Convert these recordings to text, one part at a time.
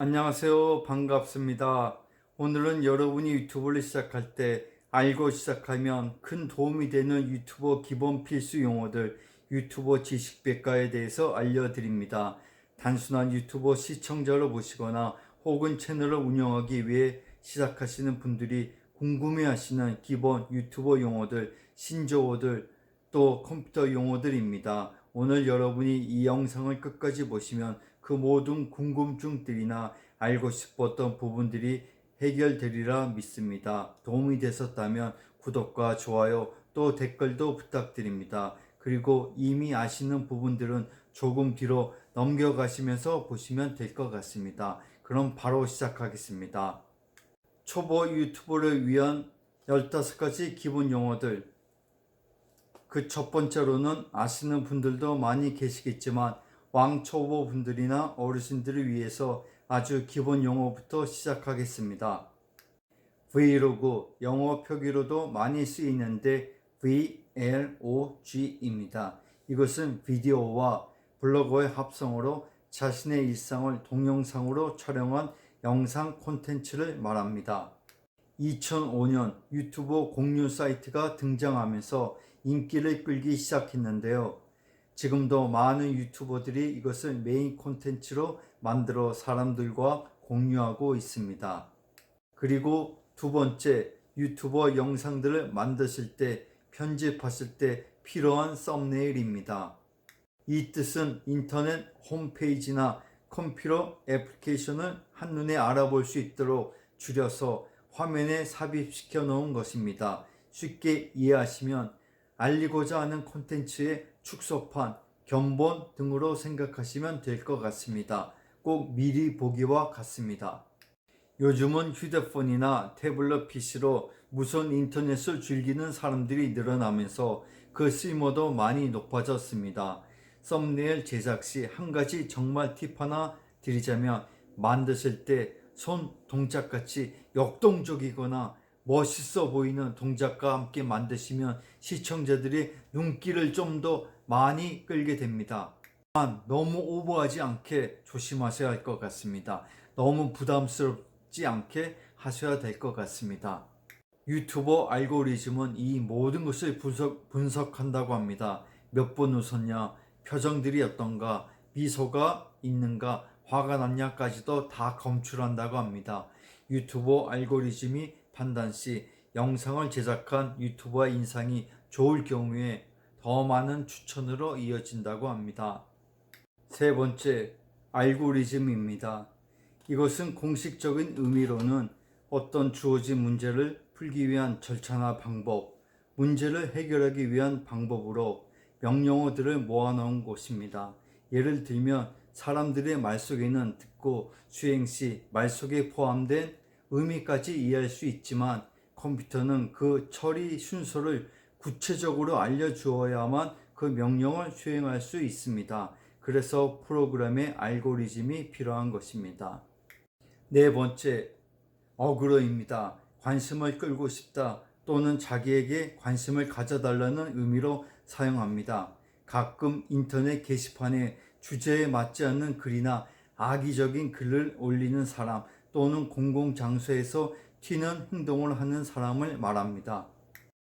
안녕하세요. 반갑습니다. 오늘은 여러분이 유튜브를 시작할 때 알고 시작하면 큰 도움이 되는 유튜버 기본 필수 용어들 유튜버 지식백과에 대해서 알려드립니다. 단순한 유튜버 시청자로 보시거나 혹은 채널을 운영하기 위해 시작하시는 분들이 궁금해하시는 기본 유튜버 용어들, 신조어들, 또 컴퓨터 용어들입니다. 오늘 여러분이 이 영상을 끝까지 보시면 그 모든 궁금증들이나 알고 싶었던 부분들이 해결되리라 믿습니다. 도움이 되셨다면 구독과 좋아요 또 댓글도 부탁드립니다. 그리고 이미 아시는 부분들은 조금 뒤로 넘겨가시면서 보시면 될 것 같습니다. 그럼 바로 시작하겠습니다. 초보 유튜버를 위한 15가지 기본 용어들 그 첫 번째로는 아시는 분들도 많이 계시겠지만 왕초보 분들이나 어르신들을 위해서 아주 기본 용어부터 시작하겠습니다. 브이로그 영어 표기로도 많이 쓰이는데 VLOG입니다. 이것은 비디오와 블로그의 합성으로 자신의 일상을 동영상으로 촬영한 영상 콘텐츠를 말합니다. 2005년 유튜브 공유 사이트가 등장하면서 인기를 끌기 시작했는데요. 지금도 많은 유튜버들이 이것을 메인 콘텐츠로 만들어 사람들과 공유하고 있습니다. 그리고 두 번째, 유튜버 영상들을 만드실 때, 편집하실 때 필요한 썸네일입니다. 이 뜻은 인터넷 홈페이지나 컴퓨터 애플리케이션을 한눈에 알아볼 수 있도록 줄여서 화면에 삽입시켜 놓은 것입니다. 쉽게 이해하시면 알리고자 하는 콘텐츠의 축소판, 견본 등으로 생각하시면 될 것 같습니다. 꼭 미리 보기와 같습니다. 요즘은 휴대폰이나 태블릿 PC로 무선 인터넷을 즐기는 사람들이 늘어나면서 그 쓸모도 많이 높아졌습니다. 썸네일 제작 시 한 가지 정말 팁 하나 드리자면 만드실 때 손 동작같이 역동적이거나 멋있어 보이는 동작과 함께 만드시면 시청자들이 눈길을 좀 더 많이 끌게 됩니다. 단 너무 오버하지 않게 조심하셔야 할 것 같습니다. 너무 부담스럽지 않게 하셔야 될 것 같습니다. 유튜버 알고리즘은 이 모든 것을 분석, 분석한다고 합니다. 몇 번 웃었냐, 표정들이 어떤가, 미소가 있는가, 화가 났냐까지도 다 검출한다고 합니다. 유튜버 알고리즘이 판단 시 영상을 제작한 유튜버의 인상이 좋을 경우에 더 많은 추천으로 이어진다고 합니다. 세 번째, 알고리즘입니다. 이것은 공식적인 의미로는 어떤 주어진 문제를 풀기 위한 절차나 방법, 문제를 해결하기 위한 방법으로 명령어들을 모아놓은 곳입니다. 예를 들면 사람들의 말 속에는 듣고 수행 시 말 속에 포함된 의미까지 이해할 수 있지만 컴퓨터는 그 처리 순서를 구체적으로 알려주어야만 그 명령을 수행할 수 있습니다. 그래서 프로그램의 알고리즘이 필요한 것입니다. 네 번째, 어그로입니다. 관심을 끌고 싶다 또는 자기에게 관심을 가져달라는 의미로 사용합니다. 가끔 인터넷 게시판에 주제에 맞지 않는 글이나 악의적인 글을 올리는 사람 또는 공공장소에서 튀는 행동을 하는 사람을 말합니다.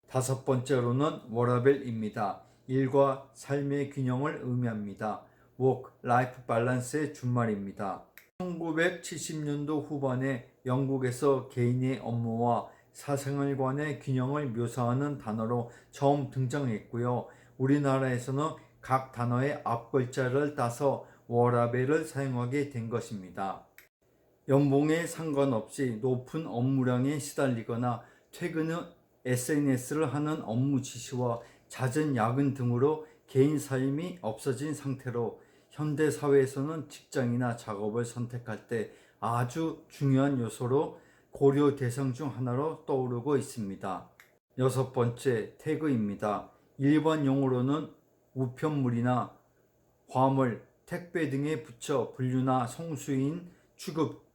다섯 번째로는 워라벨입니다. 일과 삶의 균형을 의미합니다. work, life balance의 준말입니다. 1970년도 후반에 영국에서 개인의 업무와 사생활관의 균형을 묘사하는 단어로 처음 등장했고요. 우리나라에서는 각 단어의 앞글자를 따서 워라벨을 사용하게 된 것입니다. 연봉에 상관없이 높은 업무량에 시달리거나 퇴근 후 SNS를 하는 업무 지시와 잦은 야근 등으로 개인 삶이 없어진 상태로 현대 사회에서는 직장이나 작업을 선택할 때 아주 중요한 요소로 고려 대상 중 하나로 떠오르고 있습니다. 여섯 번째 태그입니다. 일반 용어로는 우편물이나 화물, 택배 등에 붙여 분류나 성수인 취급,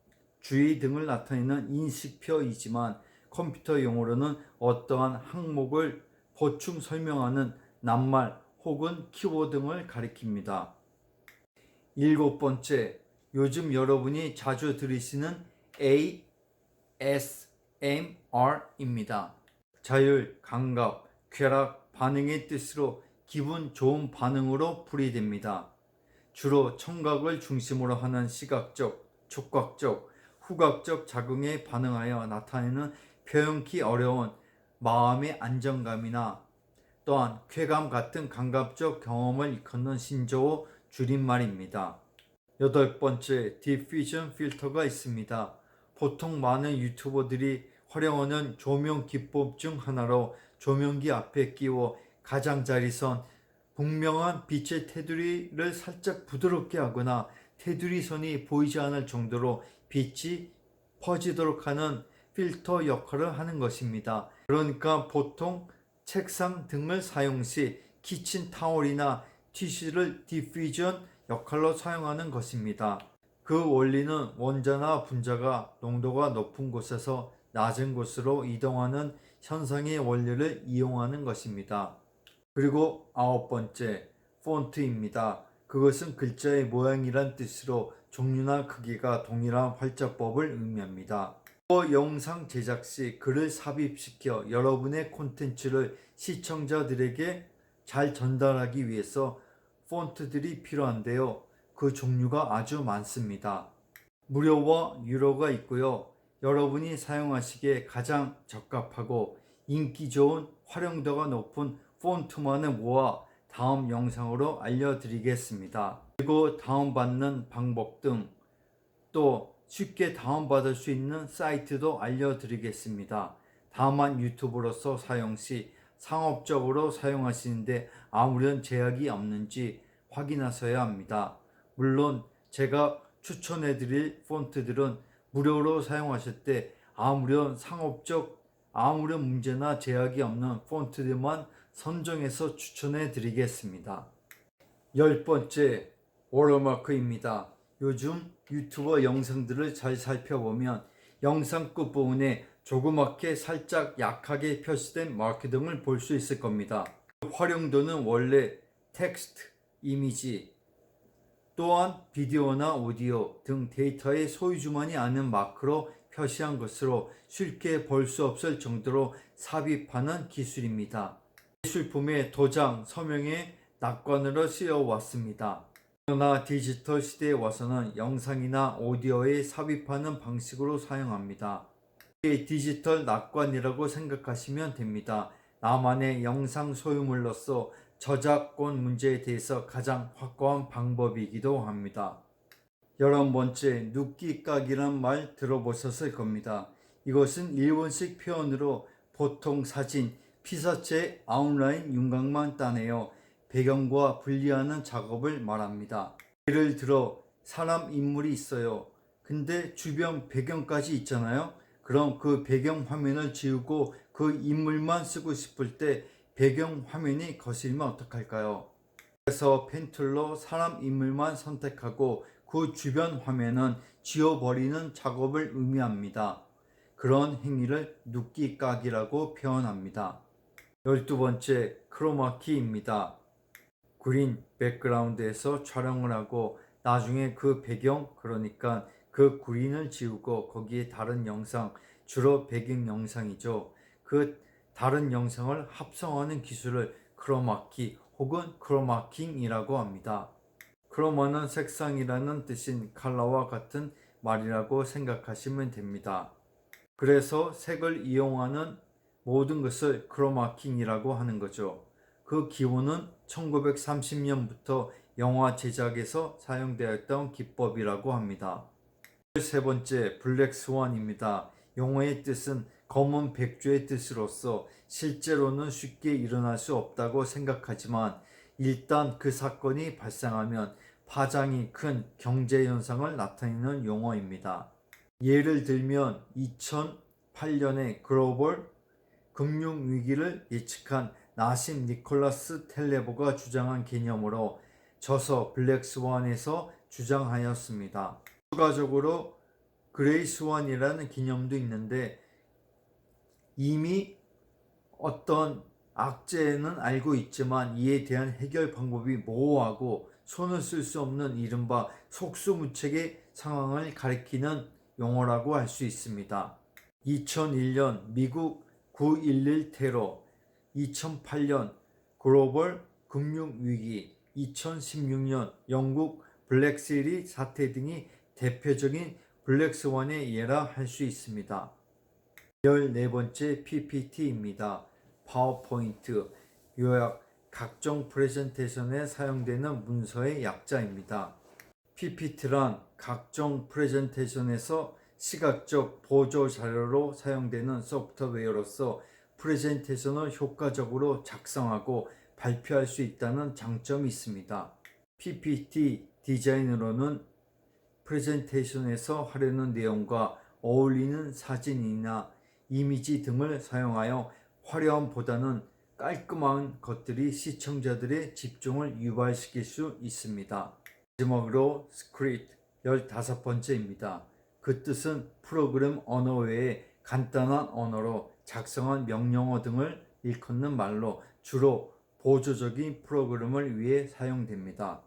주의 등을 나타내는 인식표이지만 컴퓨터 용어로는 어떠한 항목을 보충 설명하는 낱말 혹은 키워드 등을 가리킵니다. 일곱 번째, 요즘 여러분이 자주 들으시는 ASMR입니다. 자율, 감각, 쾌락, 반응의 뜻으로 기분 좋은 반응으로 풀이됩니다. 주로 청각을 중심으로 하는 시각적, 촉각적, 후각적 작용에 반응하여 나타내는 표현기 어려운 마음의 안정감이나 또한 쾌감 같은 감각적 경험을 일컫는 신조어 줄임말입니다. 여덟 번째, 디퓨전 필터가 있습니다. 보통 많은 유튜버들이 활용하는 조명 기법 중 하나로 조명기 앞에 끼워 가장자리선 분명한 빛의 테두리를 살짝 부드럽게 하거나 테두리 선이 보이지 않을 정도로 빛이 퍼지도록 하는 필터 역할을 하는 것입니다. 그러니까 보통 책상 등을 사용 시 키친 타월이나 티슈를 디퓨전 역할로 사용하는 것입니다. 그 원리는 원자나 분자가 농도가 높은 곳에서 낮은 곳으로 이동하는 현상의 원리를 이용하는 것입니다. 그리고 아홉 번째, 폰트입니다. 그것은 글자의 모양이란 뜻으로 종류나 크기가 동일한 활자법을 의미합니다. 또 영상 제작 시 글을 삽입시켜 여러분의 콘텐츠를 시청자들에게 잘 전달하기 위해서 폰트들이 필요한데요. 그 종류가 아주 많습니다. 무료와 유료가 있고요. 여러분이 사용하시기에 가장 적합하고 인기 좋은 활용도가 높은 폰트만을 모아 다음 영상으로 알려드리겠습니다. 그리고 다운받는 방법 등 또 쉽게 다운받을 수 있는 사이트도 알려드리겠습니다. 다만 유튜브로서 사용 시 상업적으로 사용하시는데 아무런 제약이 없는지 확인하셔야 합니다. 물론 제가 추천해드릴 폰트들은 무료로 사용하실 때 아무런 상업적 아무런 문제나 제약이 없는 폰트들만 선정해서 추천해 드리겠습니다. 열 번째, 워터마크입니다. 요즘 유튜버 영상들을 잘 살펴보면 영상 끝부분에 조그맣게 살짝 약하게 표시된 마크 등을 볼 수 있을 겁니다. 활용도는 원래 텍스트, 이미지, 또한 비디오나 오디오 등 데이터의 소유주만이 아는 마크로 표시한 것으로 쉽게 볼 수 없을 정도로 삽입하는 기술입니다. 예술품의 도장, 서명의 낙관으로 쓰여왔습니다. 그러나 디지털 시대에 와서는 영상이나 오디오에 삽입하는 방식으로 사용합니다. 디지털 낙관이라고 생각하시면 됩니다. 나만의 영상 소유물로서 저작권 문제에 대해서 가장 확고한 방법이기도 합니다. 열한 번째, 눕기깍이란 말 들어보셨을 겁니다. 이것은 일본식 표현으로 보통 사진, 피사체 아웃라인 윤곽만 따내어 배경과 분리하는 작업을 말합니다. 예를 들어 사람 인물이 있어요. 근데 주변 배경까지 있잖아요. 그럼 그 배경 화면을 지우고 그 인물만 쓰고 싶을 때 배경 화면이 거슬리면 어떡할까요? 그래서 펜툴로 사람 인물만 선택하고 그 주변 화면은 지워버리는 작업을 의미합니다. 그런 행위를 눕기 깍이라고 표현합니다. 열두 번째 크로마키입니다. 그린 백그라운드에서 촬영을 하고 나중에 그 배경 그러니까 그 그린을 지우고 거기에 다른 영상 주로 배경 영상이죠. 그 다른 영상을 합성하는 기술을 크로마키 혹은 크로마킹이라고 합니다. 크로마는 색상이라는 뜻인 컬러와 같은 말이라고 생각하시면 됩니다. 그래서 색을 이용하는 모든 것을 크로마킹이라고 하는 거죠. 그 기원은 1930년부터 영화 제작에서 사용되었던 기법이라고 합니다. 세 번째, 블랙 스완입니다. 용어의 뜻은 검은 백조의 뜻으로서 실제로는 쉽게 일어날 수 없다고 생각하지만 일단 그 사건이 발생하면 파장이 큰 경제 현상을 나타내는 용어입니다. 예를 들면 2008년에 글로벌 금융 위기를 예측한 나심 니콜라스 텔레보가 주장한 개념으로 저서 블랙스완에서 주장하였습니다. 추가적으로 그레이스완이라는 개념도 있는데 이미 어떤 악재는 알고 있지만 이에 대한 해결 방법이 모호하고 손을 쓸 수 없는 이른바 속수무책의 상황을 가리키는 용어라고 할 수 있습니다. 2001년 미국 9.11 테러, 2008년 글로벌 금융위기, 2016년 영국 블랙스리 사태 등이 대표적인 블랙스완의 예라 할 수 있습니다. 14번째 PPT입니다. 파워포인트, 요약, 각종 프레젠테이션에 사용되는 문서의 약자입니다. PPT란 각종 프레젠테이션에서 시각적 보조 자료로 사용되는 소프트웨어로서 프레젠테이션을 효과적으로 작성하고 발표할 수 있다는 장점이 있습니다. PPT 디자인으로는 프레젠테이션에서 하려는 내용과 어울리는 사진이나 이미지 등을 사용하여 화려함보다는 깔끔한 것들이 시청자들의 집중을 유발시킬 수 있습니다. 마지막으로 스크립트 15번째입니다. 그 뜻은 프로그램 언어 외에 간단한 언어로 작성한 명령어 등을 일컫는 말로 주로 보조적인 프로그램을 위해 사용됩니다.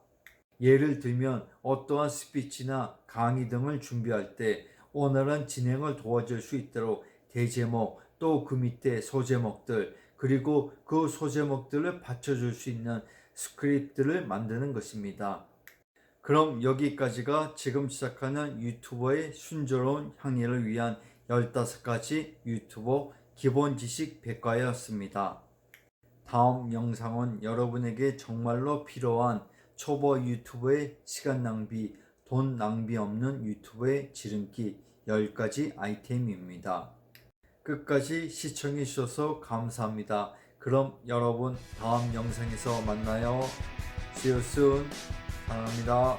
예를 들면 어떠한 스피치나 강의 등을 준비할 때 원활한 진행을 도와줄 수 있도록 대제목 또 그 밑에 소제목들 그리고 그 소제목들을 받쳐줄 수 있는 스크립트를 만드는 것입니다. 그럼 여기까지가 지금 시작하는 유튜버의 순조로운 향리를 위한 15가지 유튜버 기본 지식 백과였습니다. 다음 영상은 여러분에게 정말로 필요한 초보 유튜버의 시간 낭비, 돈 낭비 없는 유튜브의 지름길 10가지 아이템입니다. 끝까지 시청해 주셔서 감사합니다. 그럼 여러분 다음 영상에서 만나요. See you soon. 사랑합니다.